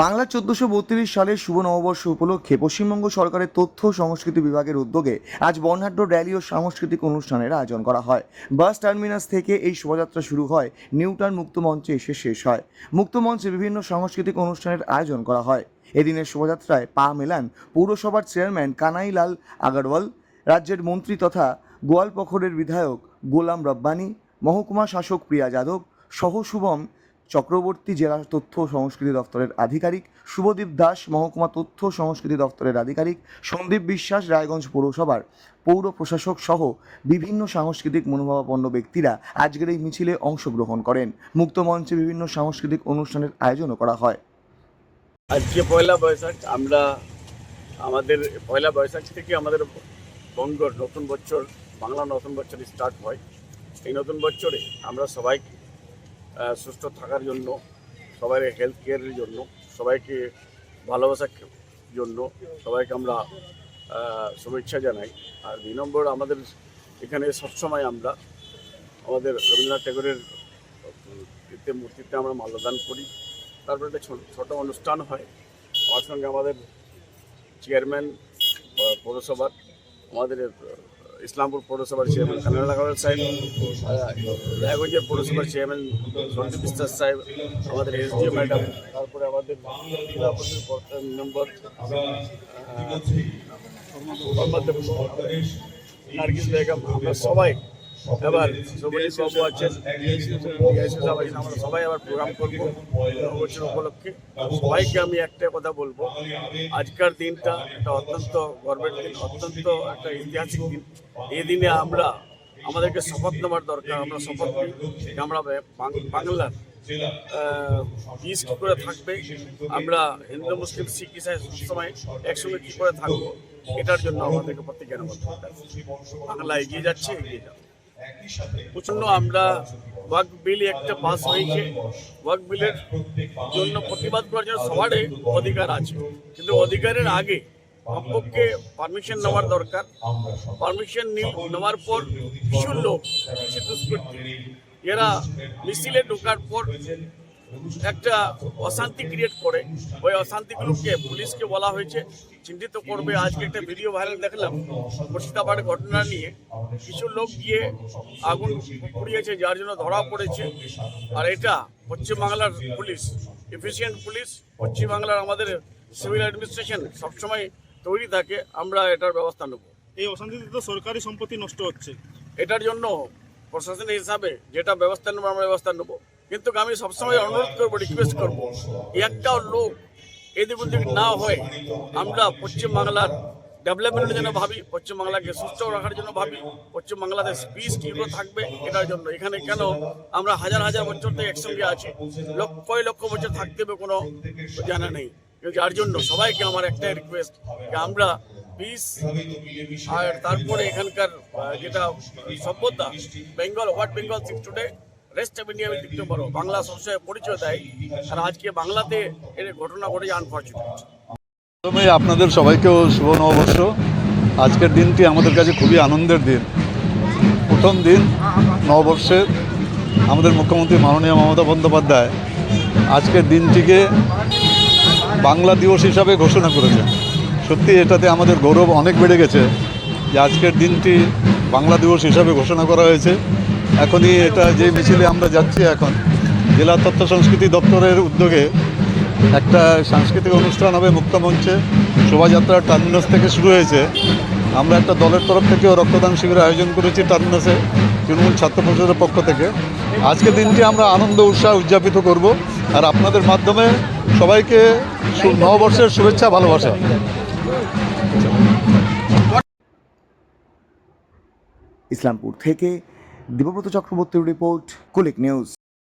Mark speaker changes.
Speaker 1: বাংলা চোদ্দশো বত্রিশ সালের শুভ নববর্ষ উপলক্ষে পশ্চিমবঙ্গ সরকারের তথ্য সংস্কৃতি বিভাগের উদ্যোগে আজ বর্ণাঢ্য র্যালি ও সাংস্কৃতিক অনুষ্ঠানের আয়োজন করা হয়। বাস টার্মিনাস থেকে এই শোভাযাত্রা শুরু হয়। নিউটাউন মুক্ত মঞ্চে এসে শেষ হয়। মুক্ত মঞ্চে বিভিন্ন সাংস্কৃতিক অনুষ্ঠানের আয়োজন করা হয়। এদিনের শোভাযাত্রায় পা মেলান পৌরসভার চেয়ারম্যান কানাইলাল আগারওয়াল, রাজ্যের মন্ত্রী তথা গোয়ালপখরের বিধায়ক গোলাম রব্বানি, মহকুমা শাসক প্রিয়া যাদব সহ শুভম চক্রবর্তী জেলা তথ্য সংস্কৃতি দপ্তরের আধিকারিক শুভদীপ দাস মহকুমা তথ্য সংস্কৃতি দপ্তরের আধিকারিক সন্দীপ বিশ্বাস রায়গঞ্জ পৌরসভার পৌর প্রশাসক সহ বিভিন্ন সাংস্কৃতিক মনোভাবাপন্ন ব্যক্তিরা আজকের এই মিছিলে অংশগ্রহণ করেন। মুক্ত মঞ্চে বিভিন্ন সাংস্কৃতিক অনুষ্ঠানের আয়োজনও করা হয়।
Speaker 2: আজকে পয়লা বৈশাখ আমরা আমাদের পয়লা বৈশাখ থেকে আমাদের বঙ্গ নতুন বছর বাংলা নতুন বছর স্টার্ট হয়। এই নতুন বছরে আমরা সবাইকে আহ, সুস্থ থাকার জন্য সবাই হেলথ কেয়ারের জন্য, সবাইকে ভালোবাসার জন্য সবাইকে আমরা শুভেচ্ছা জানাই। আর দুই নম্বর আমাদের এখানে সবসময় আমরা, আমাদের রবীন্দ্রনাথ ঠাকুরের মূর্তিতে আমরা মাল্যদান করি। তারপরে একটা ছোট অনুষ্ঠান হয়। আমার সঙ্গে আমাদের চেয়ারম্যান পৌরসভার, আমাদের ইসলামপুর পৌরসভার চেয়ারম্যান কানাডাগড়ের সাহেব, রায়গঞ্জের পৌরসভার চেয়ারম্যান সন্দীপ বিশ্বাস সাহেব, আমাদের এসডিও ম্যাডাম, তারপরে আমাদের জেলা নম্বর নার্গিস বেগম, আমরা সবাই এবার সবুজ বাবু আছেন সবাই আবার প্রোগ্রাম করব নববর্ষের উপলক্ষে। সবাইকে আমি একটা কথা বলব, আজকের দিনটা একটা অত্যন্ত গর্বের দিন, অত্যন্ত একটা ঐতিহাসিক দিন। এই দিনে আমরা, আমাদেরকে শপথ নেওয়ার দরকার, আমরা শপথ নিই। আমরা বাংলার পিস কী করে থাকবে। আমরা হিন্দু, মুসলিম, শিখ, ইসাই সবসময় একসঙ্গে কী করে থাকব, এটার জন্য আমাদেরকে দরকার বাংলা এগিয়ে যাচ্ছে, এগিয়ে যাবে। প্রচণ্ড আমরা ওয়াক বিল একটা পাস হয়েছে। ওয়াক বিলের জন্য প্রতিবাদ করার জন্য সবারই অধিকার আছে। কিন্তু অধিকারের আগে কমপক্ষে পারমিশন নেওয়ার দরকার। পারমিশন নেওয়ার পর কিছু লোক কিছু দুষ্কৃতি। এরা মিছিলে ঢোকার পর একটা অশান্তি ক্রিয়েট করে। ওই অশান্তিগুলোকে পুলিশকে বলা হয়েছে চিহ্নিত করবে। আজকে একটা ভিডিও ভাইরাল দেখলাম মুর্শিদাবাদের ঘটনা নিয়ে। কিছু লোক গিয়ে আগুন পুড়িয়েছে যার জন্য ধরা পড়েছে। আর এটা পশ্চিমবাংলার পুলিশ এফিসিয়েন্ট পুলিশ। পশ্চিমবাংলার আমাদের সিভিল অ্যাডমিনিস্ট্রেশন সবসময় তৈরি থাকে আমরা এটার ব্যবস্থা নেব।
Speaker 3: এই অশান্তিতে তো সরকারি সম্পত্তি নষ্ট হচ্ছে।
Speaker 2: এটার জন্য প্রশাসনের হিসাবে যেটা ব্যবস্থা নেব আমরা ব্যবস্থা নেব। কিন্তু আমি সবসময় অনুরোধ করব রিকোয়েস্ট করব একটাও লোক এদিক ওদিক না হয়ে আমরা পশ্চিমবাংলার ডেভেলপমেন্টের জন্য ভাবি, পশ্চিমবাংলাকে সুস্থ রাখার জন্য ভাবি, পশ্চিমবাংলাতে পিস কীভাবে থাকবে এটার জন্য। এখানে কেন আমরা হাজার হাজার বছর থেকে একসঙ্গে আছি লক্ষ লক্ষ বছর থাকতে হবে কোনো জানা নেই। যার জন্য সবাইকে আমার একটাই রিকোয়েস্ট যে আমরা পিস আর তারপরে এখানকার যেটা সভ্যতা Bengal what Bengal six today rest of India লিখতে পারো বাংলা সবসময় পরিচয় দেয় আর আজকে বাংলাতে এর ঘটনা ঘটেছে আনফর্চুনেট
Speaker 4: প্রথমেই আপনাদের সবাইকেও শুভ নববর্ষ। আজকের দিনটি আমাদের কাছে খুবই আনন্দের দিন। প্রথম দিন নববর্ষের আমাদের মুখ্যমন্ত্রী মাননীয় মমতা বন্দ্যোপাধ্যায় আজকের দিনটিকে বাংলা দিবস হিসাবে ঘোষণা করেছেন। সত্যি এটাতে আমাদের গৌরব অনেক বেড়ে গেছে যে আজকের দিনটি বাংলা দিবস হিসাবে ঘোষণা করা হয়েছে। এখনই এটা যে মিছিলে আমরা যাচ্ছি এখন, জেলা তথ্য সংস্কৃতি দপ্তরের উদ্যোগে একটা সাংস্কৃতিক অনুষ্ঠান হবে মুক্তমঞ্চে শোভাযাত্রা টার্মিনাস থেকে শুরু হয়েছে। আমরা একটা দলের তরফ থেকেও রক্তদান শিবিরের আয়োজন করেছি টার্মিনাসে, তৃণমূল ছাত্র পরিষদের পক্ষ থেকে। আজকে দিনটি আমরা আনন্দ, উৎসাহ উদযাপিত করব। আর আপনাদের মাধ্যমে সবাইকে নববর্ষের শুভেচ্ছা, ভালোবাসা।
Speaker 1: ইসলামপুর থেকে দেবব্রত চক্রবর্তীর রিপোর্ট কুলিক নিউজ